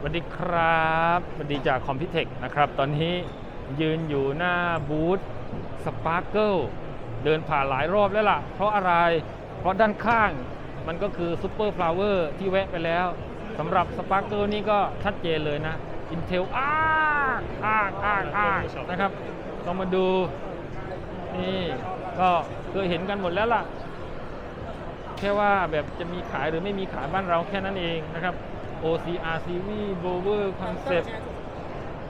สวัสดีครับสวัสดีจากคอมพิวเทคนะครับ ตอนนี้ยืนอยู่หน้าบูธสปาร์เกิลเดินผ่านหลายรอบแล้วล่ะ เพราะอะไร เพราะด้านข้างมันก็คือซูเปอร์ฟลาวเวอร์ที่แวะไปแล้วสำหรับสปาร์เกิลนี่ก็ชัดเจนเลยนะ Intel อ้ากอ้ากอ้ากอ้ากนะครับต้องมาดูนี่ก็เคยเห็นกันหมดแล้วล่ะ แค่ว่าแบบจะมีขายหรือไม่มีขายบ้านเราแค่นั้นเองนะครับ OCR Series Blower Concept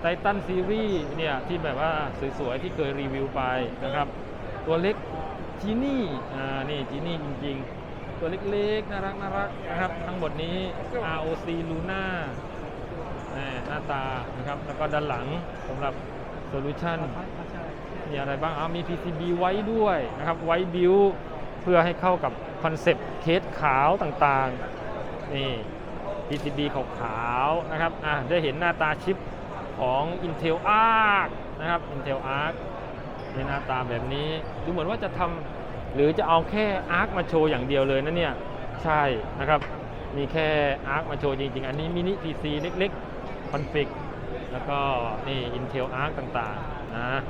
Titan Series เนี่ย ที่แบบว่าสวยๆ ที่เคยรีวิวไปนะครับ ตัวเล็กจีนี่อ่านี่จีนี่จริงๆ ตัวเล็กๆ น่ารักน่ารักนะครับ ทั้งหมดนี้ ROC Luna หม่หน้าตานะครับ แล้วก็ด้านหลังสำหรับโซลูชันมีอะไรบ้างอ้าวมี PCB ไว้ด้วยนะครับ ไว้บิวเพื่อให้เข้ากับคอนเซปต์เคสขาวต่างๆ นี่ PCB ขาวๆนะครับอะได้เห็นหน้าตาชิปของ Intel Arc นะครับ Intel Arc ในหน้าตาแบบนี้ดูเหมือนว่าจะทำหรือจะเอาแค่ Arc มาโชว์อย่างเดียวเลยนะเนี่ย ใช่นะครับ มีแค่ Arc มาโชว์จริง ๆ อันนี้มินิ PC เล็กๆคอนฟิกแล้วก็นี่ Intel Arc ต่างๆนะ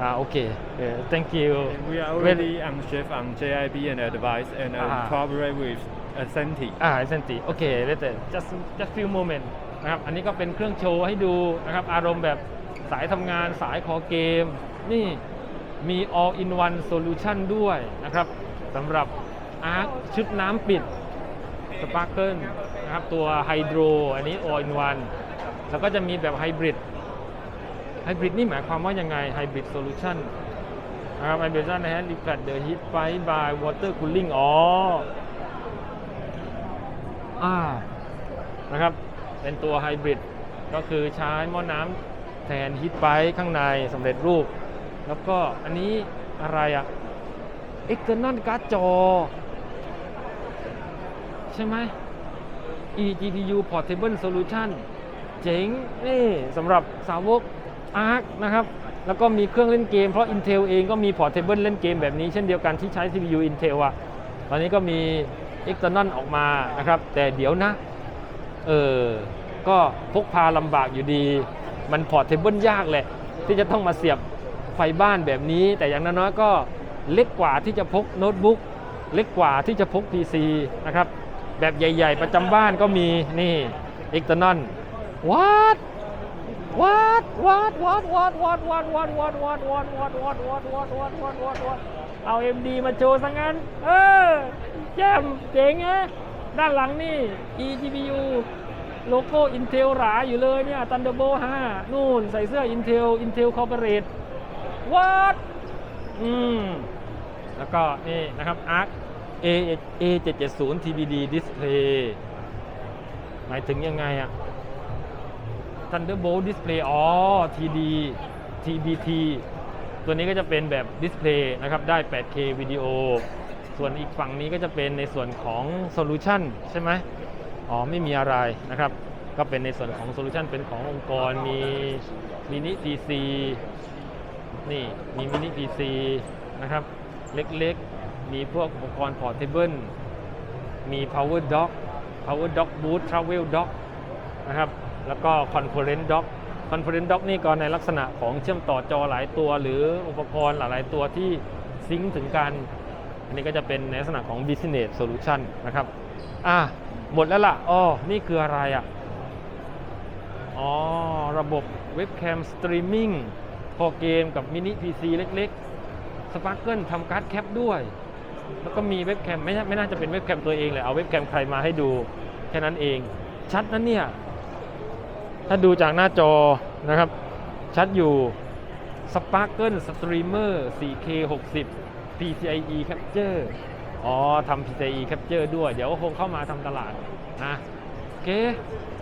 อ่าโอเคเออ thank you And we are already on chef on JIB and advice and uh, Ah. collaborate with Ascenti. อ่าเซนติโอเคเลต just just few moment นะครับ อันนี้ก็เป็นเครื่องโชว์ให้ดูนะครับ อารมณ์แบบสายทำงานสายคอเกม นี่มี all in one solution ด้วยนะครับสำหรับ Arc ชุดน้ำปิด Sparkle นะครับตัวไฮโดรอันนี้ all in one แล้วก็จะมีแบบไฮบริดไฮบริดนี่หมายความว่ายังไงไฮบริดโซลูชันนะครับไฮบริดนะฮะรีแฟลตเดอะฮีทไฟบายวอเตอร์คูลิ่งอ๋อ อ่านะครับ เป็นตัวไฮบริดก็คือใช้หม้อน้ำแทนฮีทไ i ข้างในสำเร็จรูป แล้วก็อันนี้อะไรอะ external การ์ดจอ ใช่ไหม eGPU Portable Solution เจ๋งนี่สำหรับสาวก ARC นะครับ แล้วก็มีเครื่องเล่นเกม เพราะ Intel เองก็มี Portable เล่นเกมแบบนี้เช่นเดียวกันที่ใช้ CPU Intel อะตอนนี้ก็มี external ออกมานะครับ แต่เดี๋ยวนะ เออ ก็พกพาลำบากอยู่ดี มัน Portable ยากแหละ ที่จะต้องมาเสียบไฟบ้านแบบนี้ แต่อย่างน้อยๆก็เล็กกว่าที่จะพกโน้ตบุ๊กเล็กกว่าที่จะพก PC นะครับ แบบใหญ่ ๆ ประจำบ้านก็มีนี่ external วัดวัดวัดวัดวัดวัดวัดวัดวัดวัดวัดวัดวัดวัดวัดวัดวัดวัดวัด เอา MD มาโชว์ซะงั้น เออแจ่มเจ๋งไงด้านหลังนี่ eGPU โลโก้ Intel หราอยู่เลยเนี่ย Thunderbolt 5 นู่นใส่เสื้อ Intel Intel Corporate วัดอืม แล้วก็นี่นะครับ ARC A A 7 7 0 TBD Display หมายถึงยังไงอะ Thunderbolt Display อ๋อ TD TBT ตัวนี้ก็จะเป็นแบบดิสเพลย์นะครับได้ 8K วิดีโอ ส่วนอีกฝั่งนี้ก็จะเป็นในส่วนของ Solution ใช่ไหมอ๋อไม่มีอะไรนะครับ ก็เป็นในส่วนของ Solution เป็นขององค์กรมีมินิ PC นี่มีมินิ PC นะครับเล็กๆ มีพวกอุปกรณ์ Portable มี Power Dock Power Dock Boot Travel Dock นะครับ แล้วก็ Conference Dock Conference Dock นี่ก็ในลักษณะของเชื่อมต่อจอหลายตัว หรืออุปกรณ์หลายๆตัวที่ซิงค์ถึงกัน อันนี้ก็จะเป็นในลักษณะของ Business Solution นะครับ อะ หมดแล้วล่ะอ๋อนี่คืออะไรอะ อ๋อ ระบบเว็บแคมสตรีมมิ่งพอเกมกับมินิ PC เล็กๆ Sparkle ทำการ์ดแคปด้วย แล้วก็มีเว็บแคมไม่น่าไม่น่าจะเป็นเว็บแคมตัวเองเลยเอาเว็บแคมใครมาให้ดูแค่นั้นเอง ชัดนั้นเนี่ย ถ้าดูจากหน้าจอ นะครับ ชัดอยู่ Sparkle Streamer 4K 60 PCIe Capture อ๋อทำ PCIe Capture ด้วย เดี๋ยวคงเข้ามาทำตลาดนะโอเค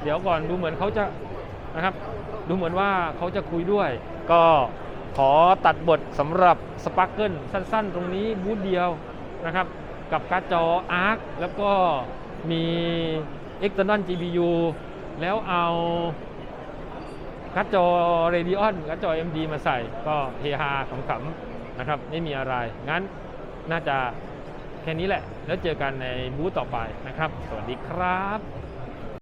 เดี๋ยวก่อนดูเหมือนเขาจะนะครับ ดูเหมือนว่าเขาจะคุยด้วย ก็ขอตัดบทสำหรับ Sparkle สั้นๆ ตรงนี้บูธเดียวนะครับ กับการ์ดจอ ARC แล้วก็มี external GPU แล้วเอา การ์ดจอ Radeon การ์ดจอ MD มาใส่ก็เฮฮาขำๆนะครับ ไม่มีอะไร งั้นน่าจะแค่นี้แหละ แล้วเจอกันในบูธต่อไปนะครับ สวัสดีครับ